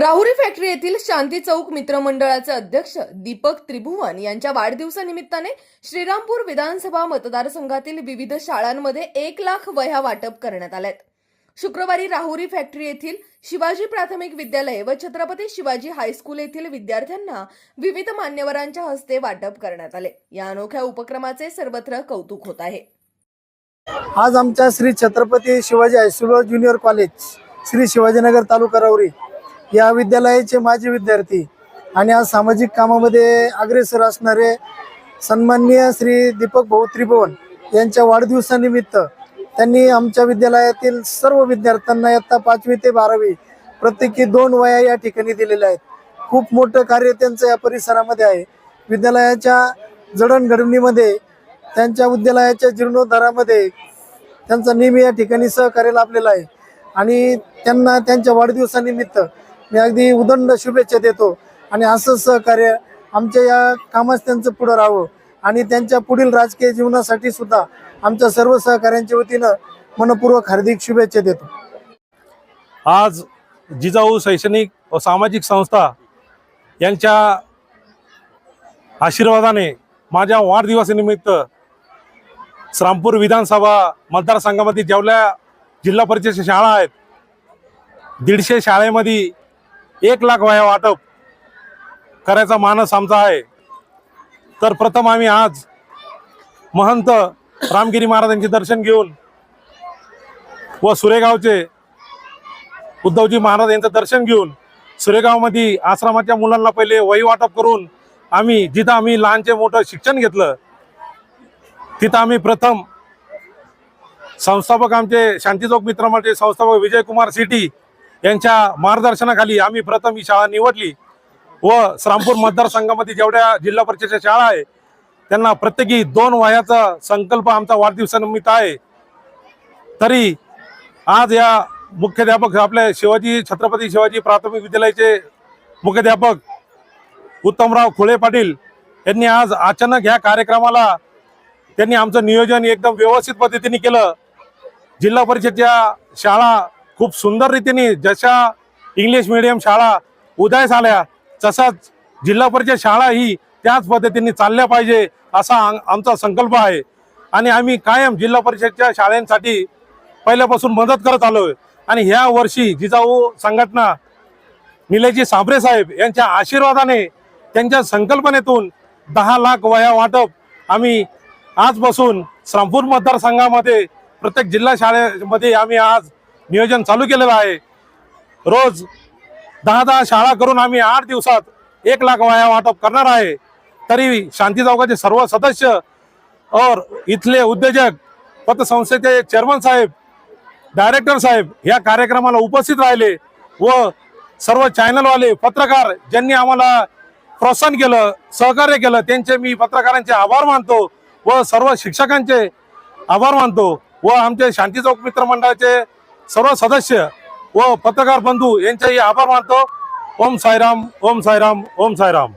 Rahuri factory येथील शांती चौक मित्रमंडळाचे अध्यक्ष दीपक त्रिभुवन यांच्या वाढदिवसानिमित्ताने श्रीरामपूर विधानसभा मतदारसंघातील विविध शाळांमध्ये एक लाख वह्या वाटप करण्यात आल्यात. शुक्रवारी राहुरी फॅक्टरी येथील शिवाजी प्राथमिक विद्यालय व छत्रपती शिवाजी हायस्कूल येथील विद्यार्थ्यांना विविध मान्यवरांच्या हस्ते वाटप करण्यात आले. या अनोख्या उपक्रमाचे सर्वत्र कौतुक होत आहे. आज आमच्या Shri Chhatrapati Shivaji high school junior college Shri Shivajinagar taluka Rahuri या विद्यालयाचे माजी विद्यार्थी आणि आज सामाजिक कामामध्ये अग्रेसर असणारे सन्माननीय श्री दीपक भाऊ त्रिभुवन यांच्या वाढदिवसानिमित्त त्यांनी आमच्या विद्यालयातील सर्व विद्यार्थ्यांना इयत्ता पाचवी ते बारावी प्रत्येकी दोन वया या ठिकाणी दिलेल्या आहेत. खूप मोठं कार्य त्यांचं या परिसरामध्ये आहे. विद्यालयाच्या जडणघडणीमध्ये त्यांच्या विद्यालयाच्या जीर्णोद्धारामध्ये त्यांचा नेहमी या ठिकाणी सहकार्य लाभलेला आहे. आणि त्यांना त्यांच्या वाढदिवसानिमित्त मी अगदी उदंड शुभेच्छा देतो. आणि असं सहकार्य आमच्या या कामास त्यांचं पुढं राहावं. आणि त्यांच्या पुढील राजकीय जीवनासाठी सुद्धा आमच्या सर्व सहकाऱ्यांच्या वतीनं मनपूर्वक हार्दिक शुभेच्छा देतो. आज जिजाऊ शैक्षणिक व सामाजिक संस्था यांच्या आशीर्वादाने माझ्या वाढदिवसानिमित्त श्रामपूर विधानसभा मतदारसंघामध्ये जेवढ्या जिल्हा परिषदेच्या शाळा आहेत दीडशे शाळेमध्ये एक लाख वया वाटप करायचा मानस आमचा आहे. तर प्रथम आम्ही आज महंत रामगिरी महाराजांचे दर्शन घेऊन व सुरेगावचे उद्धवजी महाराज यांचं दर्शन घेऊन सुरेगावमध्ये आश्रमाच्या मुलांना पहिले वही वाटप करून आम्ही जिथं आम्ही लहानचे मोठं शिक्षण घेतलं तिथं आम्ही प्रथम संस्थापक आमचे शांतीचौक मित्रमाचे संस्थापक विजयकुमार सिटी यांच्या मार्गदर्शनाखाली आम्ही प्रथम ही शाळा निवडली व श्रामपूर मतदारसंघामध्ये जेवढ्या जिल्हा परिषदेच्या शाळा आहे त्यांना प्रत्येकी दोन वयाचा संकल्प आमचा वाढदिवसानिमित्त आहे. तरी आज या मुख्याध्यापक आपले शिवाजी छत्रपती शिवाजी प्राथमिक विद्यालयाचे मुख्याध्यापक उत्तमराव खुळे पाटील यांनी आज अचानक ह्या कार्यक्रमाला त्यांनी आमचं नियोजन एकदम व्यवस्थित पद्धतीने केलं. जिल्हा परिषदच्या शाळा खूप सुंदर रीतीने जशा इंग्लिश मिडियम शाळा उदयास आल्या तसाच जिल्हा परिषद शाळा ही त्याच पद्धतीने चालल्या पाहिजे असा आम- आमचा संकल्प आहे. आणि आम्ही कायम जिल्हा परिषदच्या शाळांसाठी पहिल्यापासून मदत करत आलोय. आणि ह्या वर्षी जिजाऊ संघटना निलेजी साबरे साहेब यांच्या आशीर्वादाने त्यांच्या संकल्पनेतून दहा लाख वया वाटप आम्ही आजपासून श्रामपूर मतदारसंघामध्ये प्रत्येक जिल्हा शाळेमध्ये आम्ही आज नियोजन चालू केलेलं आहे. रोज दहा दहा शाळा करून आम्ही आठ दिवसात एक लाख वाया वाटप करणार आहे. तरी शांती चौकाचे सर्व सदस्य और इथले उद्योजक पतसंस्थेचे चेअरमन साहेब डायरेक्टर साहेब या कार्यक्रमाला उपस्थित राहिले व सर्व चॅनलवाले पत्रकार ज्यांनी आम्हाला प्रोत्साहन केलं सहकार्य केलं त्यांचे मी पत्रकारांचे आभार मानतो व सर्व शिक्षकांचे आभार मानतो व आमचे शांती चौक मित्र मंडळाचे सर्व सदस्य व पत्रकार बंधू यांच्याही आभार मानतो. ओम साईराम ओम साईराम ओम साईराम.